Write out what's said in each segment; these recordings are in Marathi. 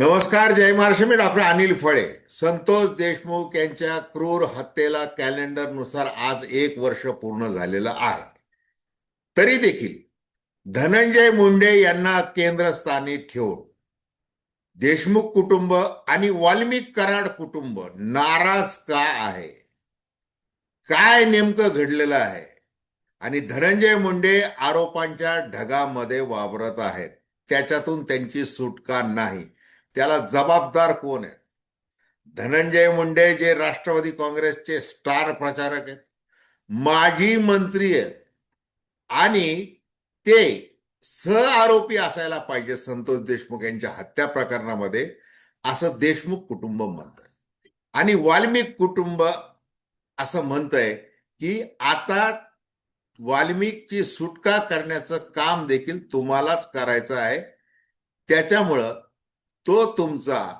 नमस्कार जय महाराष्ट्र. मी डॉक्टर अनिल फळे. संतोष देशमुख यांच्या क्रूर हत्येला कॅलेंडरनुसार आज एक वर्ष पूर्ण झालेलं आहे. तरी देखील धनंजय मुंडे यांना केंद्रस्थानी ठेवून देशमुख कुटुंब आणि वाल्मिक कराड कुटुंब नाराज का आहे? काय नेमकं घडलेलं आहे? आणि धनंजय मुंडे आरोपांच्या ढगामध्ये वावरत आहेत. त्याच्यातून त्यांची सुटका नाही. त्याला जबाबदार कोण आहे धनंजय मुंडे जे राष्ट्रवादी काँग्रेसचे स्टार प्रचारक आहेत माजी मंत्री आहेत आणि ते सह आरोपी असायला पाहिजे संतोष देशमुख यांच्या हत्या प्रकरणामध्ये असं देशमुख कुटुंब म्हणत आणि वाल्मिक कुटुंब असं म्हणतंय की आता वाल्मिकची सुटका करण्याचं काम देखील तुम्हालाच करायचं आहे. त्याच्यामुळं तो तुमचा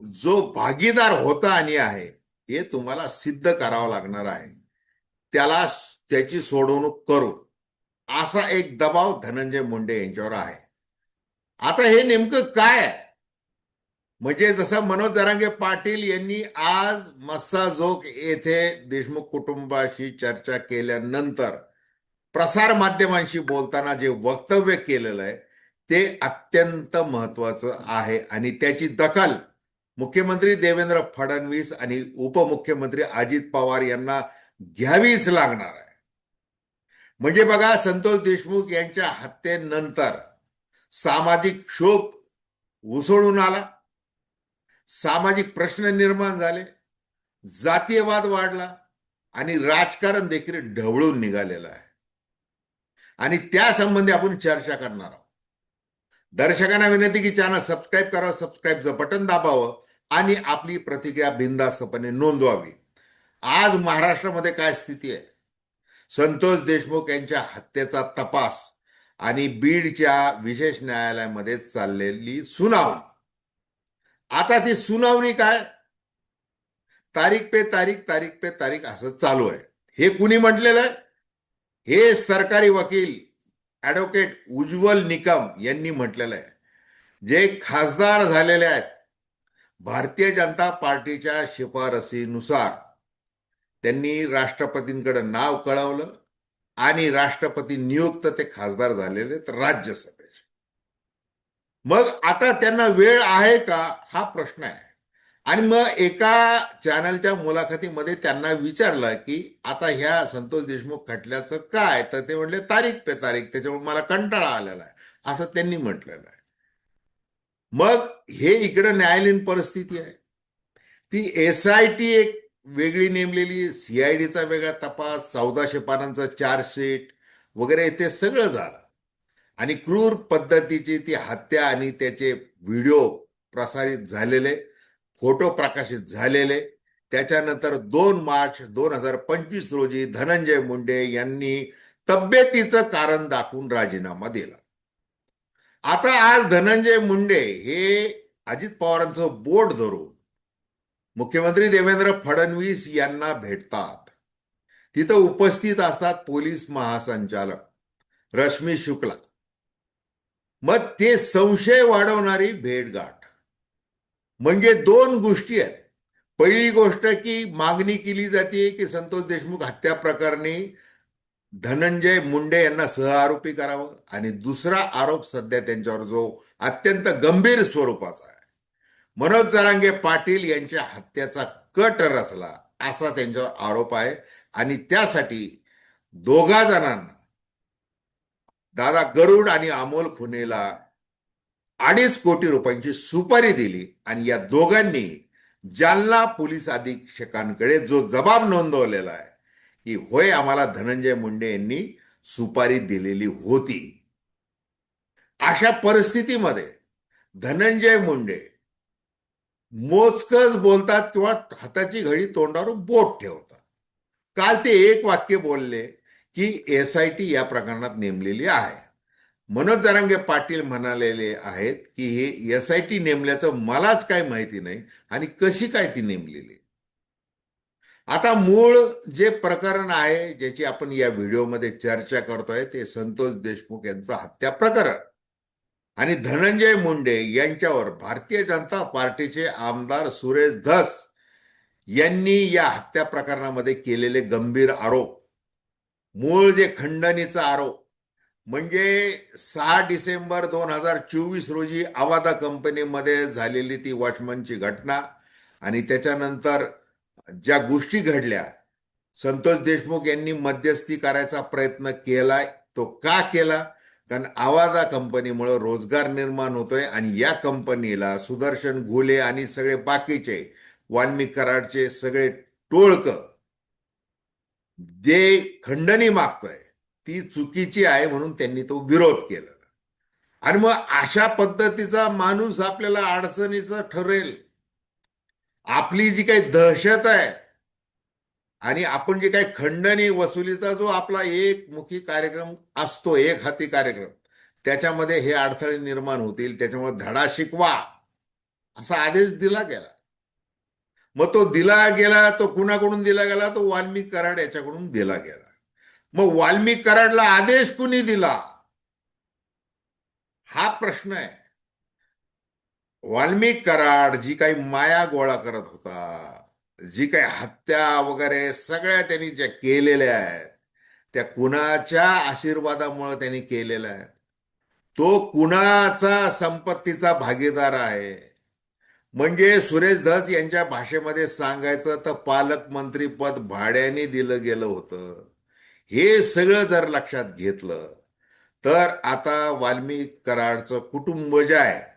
जो भागीदार होता आणि आहे हे तुम्हाला सिद्ध करावं लागणार आहे. त्याला त्याची सोडवणूक करू. असा एक दबाव धनंजय मुंडे यांच्यावर आहे. आता हे नेमकं काय आहे? म्हणजे जसं मनोज जरांगे पाटील यांनी आज मस्साजोग येथे देशमुख कुटुंबाशी चर्चा केल्यानंतर प्रसार माध्यमांशी बोलताना जे वक्तव्य केलेलं आहे ते अत्यंत महत्वाचं आहे आणि त्याची दखल मुख्यमंत्री देवेंद्र फडणवीस आणि उपमुख्यमंत्री अजित पवार यांना घ्यावीच लागणार आहे. म्हणजे बघा संतोष देशमुख यांच्या हत्येनंतर सामाजिक क्षोभ उसळून आला सामाजिक प्रश्न निर्माण झाले जातीयवाद वाढला आणि राजकारण देखील ढवळून निघालेलं आहे. आणि त्या संबंधी आपण चर्चा करणार आहोत. दर्शकांना विनंती की चॅनल सबस्क्राईब करा सबस्क्राईबचं बटन दाबावं आणि आपली प्रतिक्रिया बिनधास्तपणे नोंदवावी. आज महाराष्ट्रामध्ये काय स्थिती आहे? संतोष देशमुख यांच्या हत्येचा तपास आणि बीडच्या विशेष न्यायालयामध्ये चाललेली सुनावणी. आता ती सुनावणी काय? तारीख पे तारीख तारीख पे तारीख असं चालू आहे. हे कुणी म्हटलेलं आहे? हे सरकारी वकील ॲडव्होकेट उज्ज्वल निकम यांनी म्हटलेलं आहे. जे खासदार झालेले आहेत भारतीय जनता पार्टीच्या शिफारसीनुसार त्यांनी राष्ट्रपतींकडे नाव कळवलं आणि राष्ट्रपती नियुक्त ते खासदार झालेले आहेत राज्यसभेचे. मग आता त्यांना वेळ आहे का? हा प्रश्न आहे. आणि मग एका चॅनलच्या मुलाखतीमध्ये त्यांना विचारलं की आता ह्या संतोष देशमुख खटल्याचं काय? तर ते म्हणले तारीख पे तारीख. त्याच्यामुळे मला कंटाळा आलेला आहे. असं त्यांनी म्हटलेलं आहे. मग हे इकडं न्यायालयीन परिस्थिती आहे. ती एस आय टी एक वेगळी नेमलेली सीआयडीचा वेगळा तपास चौदाशे पानांचा चार्जशीट वगैरे ते सगळं झालं. आणि क्रूर पद्धतीची ती हत्या आणि त्याचे व्हिडिओ प्रसारित झालेले. फोटो प्रकाशित झालेले. त्याच्यानंतर दोन मार्च दोन हजार पंचवीस रोजी धनंजय मुंडे यांनी तब्येतीचं कारण दाखवून राजीनामा दिला. आता आज धनंजय मुंडे हे अजित पवारांचं बोट धरून मुख्यमंत्री देवेंद्र फडणवीस यांना भेटतात. तिथं उपस्थित असतात पोलीस महासंचालक रश्मी शुक्ला. मग ते संशय वाढवणारी भेटगाठ म्हणजे दोन गोष्टी आहेत. पहिली गोष्ट की मागणी केली जाते की संतोष देशमुख हत्या प्रकरणी धनंजय मुंडे यांना सहआरोपी करावं आणि दुसरा आरोप सध्या त्यांच्यावर जो अत्यंत गंभीर स्वरूपाचा आहे. मनोज जरांगे पाटील यांच्या हत्याचा कट रचला असा त्यांच्यावर आरोप आहे आणि त्यासाठी दोघा जणांना दादा गरुड आणि अमोल खुनेला अडीच कोटी रुपयांची सुपारी दिली आणि या दोघांनी जालना पोलीस अधीक्षकांकडे जो जबाब नोंदवलेला आहे की होय आम्हाला धनंजय मुंडे यांनी सुपारी दिलेली होती. अशा परिस्थितीमध्ये धनंजय मुंडे मोजकच बोलतात किंवा हाताची घडी तोंडावर बोट ठेवतात. काल ते एक वाक्य बोलले की एस आय टी या प्रकरणात नेमलेली आहे. मनोज जरांगे पाटील म्हणालेले आहेत की हे एस आय टी नेमल्याचं मलाच काय माहिती नाही आणि कशी काय ती नेमलेली. आता मूळ जे प्रकरण आहे ज्याची आपण या व्हिडिओमध्ये चर्चा करतोय ते संतोष देशमुख यांचं हत्या प्रकरण. आणि धनंजय मुंडे यांच्यावर भारतीय जनता पार्टीचे आमदार सुरेश धस यांनी या हत्या प्रकरणामध्ये केलेले गंभीर आरोप. मूळ जे खंडणीचा आरोप म्हणजे सहा डिसेंबर दोन हजार चोवीस रोजी आवादा कंपनीमध्ये झालेली ती वॉचमनची घटना आणि त्याच्यानंतर ज्या गोष्टी घडल्या संतोष देशमुख यांनी मध्यस्थी करायचा प्रयत्न केलाय तो का केला? कारण आवाजा कंपनीमुळे रोजगार निर्माण होतोय आणि या कंपनीला सुदर्शन घोले आणि सगळे बाकीचे वाल्मी कराडचे सगळे टोळक जे खंडणी मागतोय. ती चुकीची आहे म्हणून त्यांनी तो विरोध केला. आणि मग अशा पद्धतीचा माणूस आपल्याला अडचणीचा ठरेल. आपली जी काही दहशत आहे आणि आपण जे काही खंडणी वसुलीचा जो आपला एकमुखी कार्यक्रम असतो एक हाती कार्यक्रम त्याच्यामध्ये हे अडथळे निर्माण होतील त्याच्यामुळे धडा शिकवा असा आदेश दिला गेला. मग तो दिला गेला तो कुणाकडून दिला गेला? तो वाल्मिक कराड याच्याकडून दिला गेला. मग वाल्मिक कराडला आदेश कुणी दिला? हा प्रश्न आहे. वाल्मिक कराड जी काही माया गोळा करत होता जी काही हत्या वगैरे सगळ्या त्यांनी ज्या केलेल्या आहेत त्या कुणाच्या आशीर्वादामुळे त्यांनी केलेल्या आहेत? तो कुणाचा संपत्तीचा भागीदार आहे? म्हणजे सुरेश धस यांच्या भाषेमध्ये सांगायचं तर पालकमंत्री पद भाड्याने दिलं गेलं होतं. हे सगळं जर लक्षात घेतलं तर आता वाल्मिक कराडचं कुटुंब जे आहे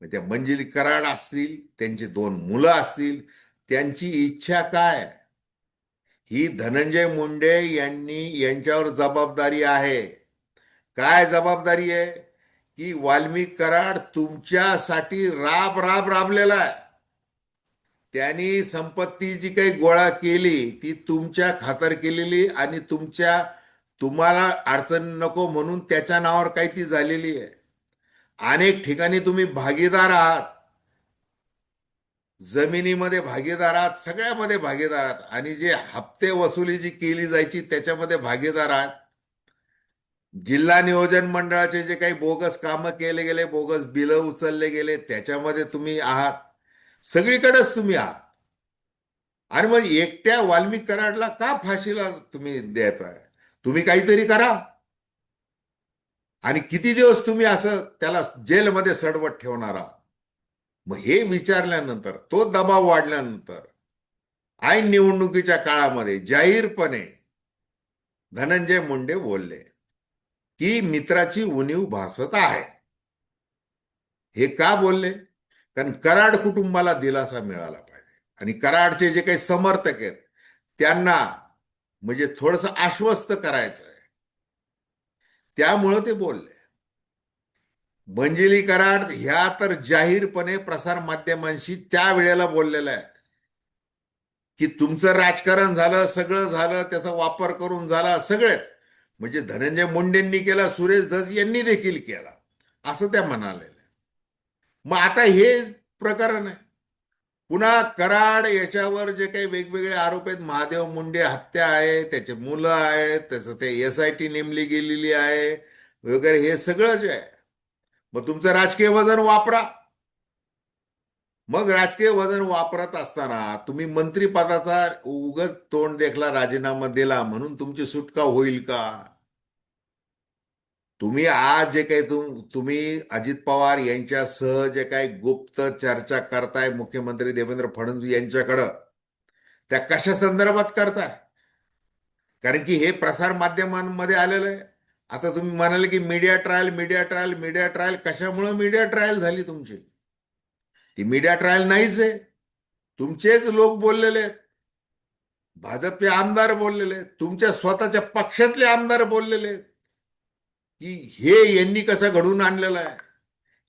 म्हणजे त्या मंजिली कराड असतील त्यांची दोन मुलं असतील त्यांची इच्छा काय? ही धनंजय मुंडे यांनी यांच्यावर जबाबदारी आहे. काय जबाबदारी आहे? की वाल्मिक कराड तुमच्यासाठी राब राब राबलेला आहे. त्यांनी संपत्ती जी काही गोळा केली ती तुमच्या खातर केलेली आणि तुमच्या तुम्हाला अडचण नको म्हणून त्याच्या नावावर काही ती झालेली आहे. अनेक ठिकाणी तुम्ही भागीदार आहात. जमिनीमध्ये भागीदार आहात सगळ्यामध्ये भागीदार आहात आणि जे हप्ते वसुली जी केली जायची त्याच्यामध्ये भागीदार आहात. जिल्हा नियोजन मंडळाचे जे काही बोगस कामं केले गेले बोगस बिलं उचलले गेले त्याच्यामध्ये तुम्ही आहात. सगळीकडेच तुम्ही आहात. आणि मग एकट्या वाल्मिक कराडला का फाशीला तुम्ही द्यायचा आहे? तुम्ही काहीतरी करा. आणि किती दिवस तुम्ही असं त्याला जेलमध्ये सडवट ठेवणार आहात? मग हे विचारल्यानंतर तो दबाव वाढल्यानंतर ऐन निवडणुकीच्या काळामध्ये जाहीरपणे धनंजय मुंडे बोलले की मित्राची उणीव भासत आहे. हे का बोलले? कारण कराड कुटुंबाला दिलासा मिळाला पाहिजे. आणि कराडचे जे काही समर्थक आहेत त्यांना म्हणजे थोडस आश्वस्त करायचं आहे त्यामुळं ते बोलले. मंजिली कराड ह्या तर जाहीरपणे प्रसार माध्यमांशी त्या वेळेला बोललेल्या आहेत. की तुमचं राजकारण झालं सगळं झालं त्याचा वापर करून झाला सगळेच. म्हणजे धनंजय मुंडेंनी केला सुरेश धस यांनी देखील केला. असं त्या म्हणाले मग आता हे प्रकरण आहे. पुन्हा कराड याच्यावर जे काही वेगवेगळे आरोप आहेत महादेव मुंडे हत्या आहे त्याचे मुलं आहेत त्याचं ते एस आय टी नेमली गेलेली आहे वगैरे हे सगळं जे आहे. मग तुमचं राजकीय वजन वापरा. मग राजकीय वजन वापरत असताना तुम्ही मंत्रीपदाचा उगत तोंड देखला राजीनामा दिला म्हणून तुमची सुटका होईल का? तुम्ही आज जे काही तुम तुम्ही अजित पवार यांच्यासह जे काही गुप्त चर्चा करताय मुख्यमंत्री देवेंद्र फडणवीस यांच्याकडं त्या कशा संदर्भात करताय? कारण की हे प्रसार माध्यमांमध्ये आलेलं आहे. आता तुम्ही म्हणाले की media trial media trial media trial कशामुळे मीडिया ट्रायल झाली तुमची? ती मीडिया ट्रायल नाहीच आहे. तुमचेच लोक बोललेले आहेत. भाजपचे आमदार बोललेले आहेत. तुमच्या स्वतःच्या पक्षातले आमदार बोललेले आहेत. की हे यांनी कसं घडून आणलेलं आहे?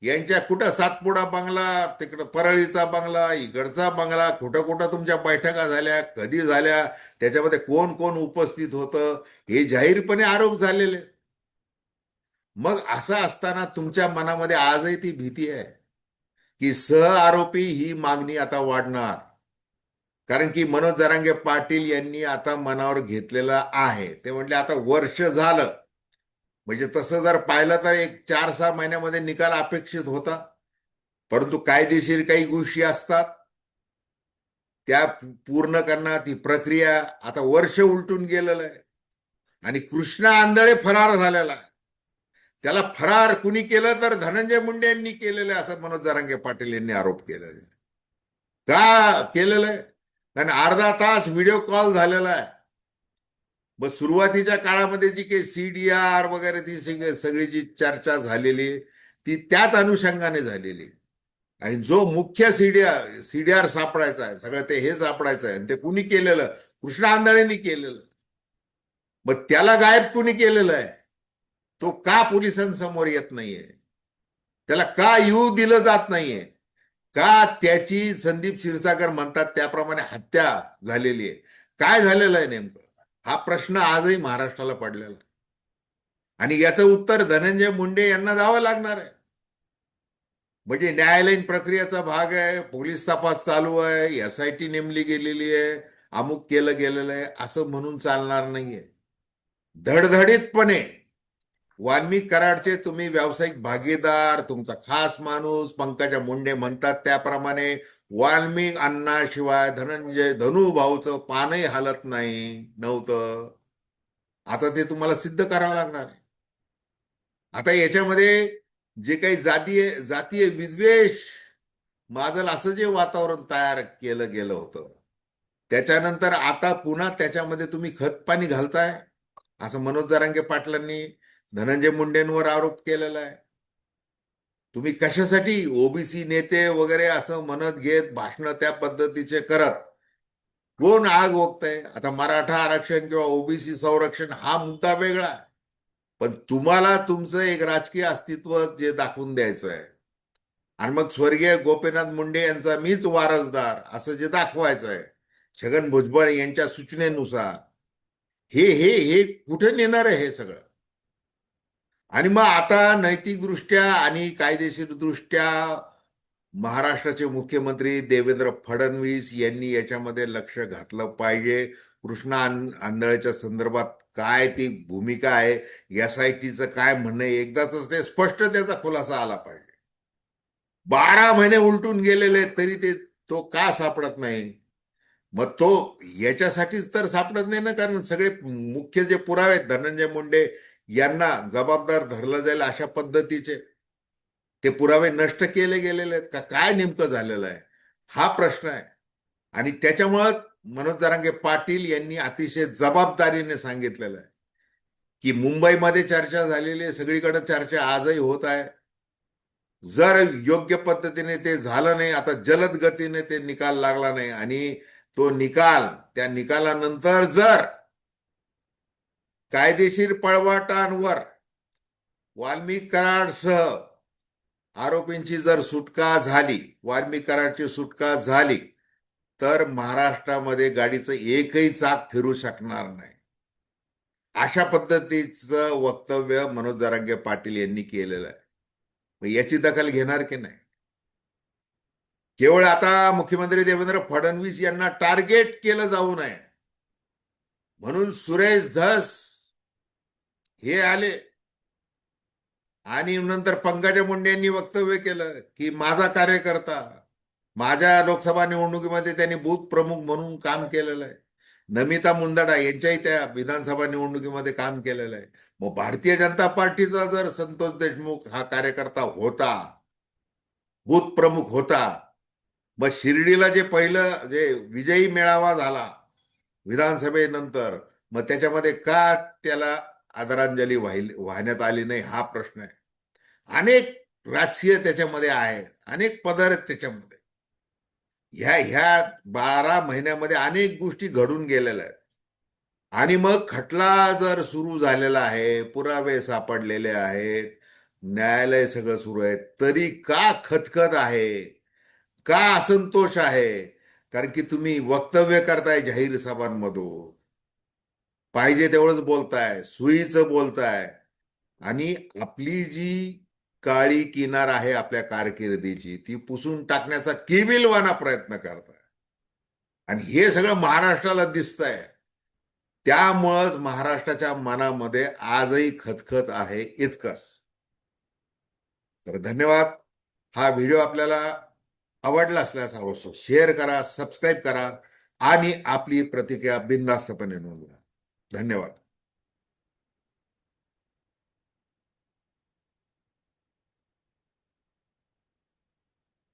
यांच्या कुठं सातपुडा बंगला तिकडं परळीचा बंगला इकडचा बंगला कुठं कुठं तुमच्या बैठका झाल्या कधी झाल्या त्याच्यामध्ये कोण कोण उपस्थित होतं? हे जाहीरपणे आरोप झालेले. मग असं असताना तुमच्या मनामध्ये आजही ती भीती आहे की सह आरोपी ही मागणी आता वाढणार. कारण की मनोज जरांगे पाटील यांनी आता मनावर घेतलेलं आहे. ते म्हटले आता वर्ष झालं. म्हणजे तसं जर पाहिलं तर एक चार सहा महिन्यामध्ये निकाल अपेक्षित होता. परंतु कायदेशीर काही गोष्टी असतात. त्या पूर्ण करणं ती प्रक्रिया आता वर्ष उलटून गेलेलं आहे. आणि कृष्णा आंधळे फरार झालेला आहे. त्याला फरार कुणी केलं तर धनंजय मुंडे यांनी केलेलं आहे असं मनोज जरांगे पाटील यांनी आरोप केलेला आहे. का केलेलं आहे? कारण अर्धा तास व्हिडिओ कॉल झालेला आहे. मग सुरुवातीच्या काळामध्ये जी काही सीडीआर वगैरे ती सगळी सगळी जी चर्चा झालेली ती त्याच अनुषंगाने झालेली. आणि जो मुख्य सीडीआर सीडीआर सापडायचा आहे सगळं ते हे सापडायचं आहे आणि ते कुणी केलेलं? कृष्णा आंधळेनी केलेलं. मग त्याला गायब कुणी केलेलं आहे? तो का पोलिसांसमोर येत नाहीये? त्याला का येऊ दिलं जात नाहीये? का त्याची संदीप क्षीरसागर म्हणतात त्याप्रमाणे हत्या झालेली आहे? काय झालेलं आहे नेमकं? हा प्रश्न आजही महाराष्ट्राला पडलेला आणि याचं उत्तर धनंजय मुंडे यांना द्यावं लागणार आहे. म्हणजे न्यायालयीन प्रक्रियेचा भाग आहे पोलीस तपास चालू आहे एस आय टी नेमली गेलेली आहे अमुक केलं गेलेलं आहे असं म्हणून चालणार नाहीये. धडधडीतपणे वाल्मिक कराडचे तुम्ही व्यावसायिक भागीदार तुमचा खास माणूस पंकजा मुंडे म्हणतात त्याप्रमाणे वाल्मिक अण्णाशिवाय धनंजय धनु भाऊचं पानही हालत नाही नव्हतं. आता ते तुम्हाला सिद्ध करावं लागणार आहे. आता याच्यामध्ये जे काही जातीय जातीय विद्वेष माजल असं जे वातावरण तयार केलं गेलं होतं त्याच्यानंतर आता पुन्हा त्याच्यामध्ये तुम्ही खतपाणी घालताय असं मनोज जरांगे पाटलांनी धनंजय मुंडेंवर आरोप केलेला आहे. तुम्ही कशासाठी ओबीसी नेते वगैरे असं म्हणत घेत भाषण त्या पद्धतीचे करत? कोण आग ओकताय? आता मराठा आरक्षण किंवा ओबीसी संरक्षण हा मुद्दा वेगळा आहे. पण तुम्हाला तुमचं एक राजकीय अस्तित्व जे दाखवून द्यायचं आहे. आणि मग स्वर्गीय गोपीनाथ मुंडे यांचा मीच वारसदार असं जे दाखवायचं आहे. छगन भुजबळ यांच्या सूचनेनुसार. हे हे हे कुठे नेणार आहे हे सगळं? आणि मग आता नैतिकदृष्ट्या आणि कायदेशीर दृष्ट्या महाराष्ट्राचे मुख्यमंत्री देवेंद्र फडणवीस यांनी याच्यामध्ये लक्ष घातलं पाहिजे. कृष्णा आं- आंधळेच्या संदर्भात काय ती भूमिका आहे एस आय टीचं काय म्हणणं एकदाच ते स्पष्ट त्याचा खुलासा आला पाहिजे. बारा महिने उलटून गेलेले आहेत, तरी ते तो का सापडत नाही? मग तो याच्यासाठीच तर सापडत नाही ना कारण सगळे मुख्य जे पुरावे आहेत धनंजय मुंडे यांना जबाबदार धरलं जाईल अशा पद्धतीचे. ते पुरावे नष्ट केले गेलेले आहेत. का काय नेमकं झालेलं आहे? हा प्रश्न आहे. आणि त्याच्यामुळं मनोज जरांगे पाटील यांनी अतिशय जबाबदारीने सांगितलेलं आहे. की मुंबईमध्ये चर्चा झालेली आहे. सगळीकडे चर्चा आजही होत आहे. जर योग्य पद्धतीने ते झालं नाही आता जलद गतीने ते निकाल लागला नाही आणि तो निकाल त्या निकालानंतर जर कायदेशीर पळवाटांवर वाल्मिक कराडसह आरोपींची जर सुटका झाली वाल्मिक कराडची सुटका झाली तर महाराष्ट्रामध्ये गाडीचं एकही चाक फिरू शकणार नाही. अशा पद्धतीचं वक्तव्य मनोज जरांगे पाटील यांनी केलेलं आहे. मग याची दखल घेणार की नाही? केवळ आता मुख्यमंत्री देवेंद्र फडणवीस यांना टार्गेट केलं जाऊ नये. म्हणून सुरेश धस हे आले. आणि नंतर पंकजा मुंडे यांनी वक्तव्य केलं की माझा कार्यकर्ता माझ्या लोकसभा निवडणुकीमध्ये त्यांनी बूथ प्रमुख म्हणून काम केलेलं आहे. नमिता मुंदडा यांच्याही त्या विधानसभा निवडणुकीमध्ये काम केलेलं आहे. मग भारतीय जनता पार्टीचा जर संतोष देशमुख हा कार्यकर्ता होता बूथ प्रमुख होता मग शिर्डीला जे पहिलं जे विजयी मेळावा झाला विधानसभेनंतर मग त्याच्यामध्ये का त्याला आदरांजली वाहिली वाहण्यात आली नाही हा प्रश्न आहे. अनेक राजकीय त्याच्यामध्ये आहे अनेक पदर आहेत त्याच्यामध्ये. ह्या ह्या बारा महिन्यामध्ये अनेक गोष्टी घडून गेलेल्या आहेत. आणि मग खटला जर सुरू झालेला आहे पुरावे सापडलेले आहेत न्यायालय सगळं सुरू आहे तरी का खतखत आहे? का असंतोष आहे? कारण की तुम्ही वक्तव्य करताय जाहीर सभांमधून. पाहिजे तेवढंच बोलताय सुईचं बोलताय. आणि आपली जी काळी किनार आहे आपल्या कारकिर्दीची ती पुसून टाकण्याचा केविलवाना प्रयत्न करताय. आणि हे सगळं महाराष्ट्राला दिसतंय. त्यामुळंच महाराष्ट्राच्या मनामध्ये आजही खतखत आहे इतकंच. तर धन्यवाद. हा व्हिडिओ आपल्याला आवडला असल्यास अवश्य शेअर करा सबस्क्राईब करा आणि आपली प्रतिक्रिया बिनधास्तपणे नोंदवा. धन्यवाद.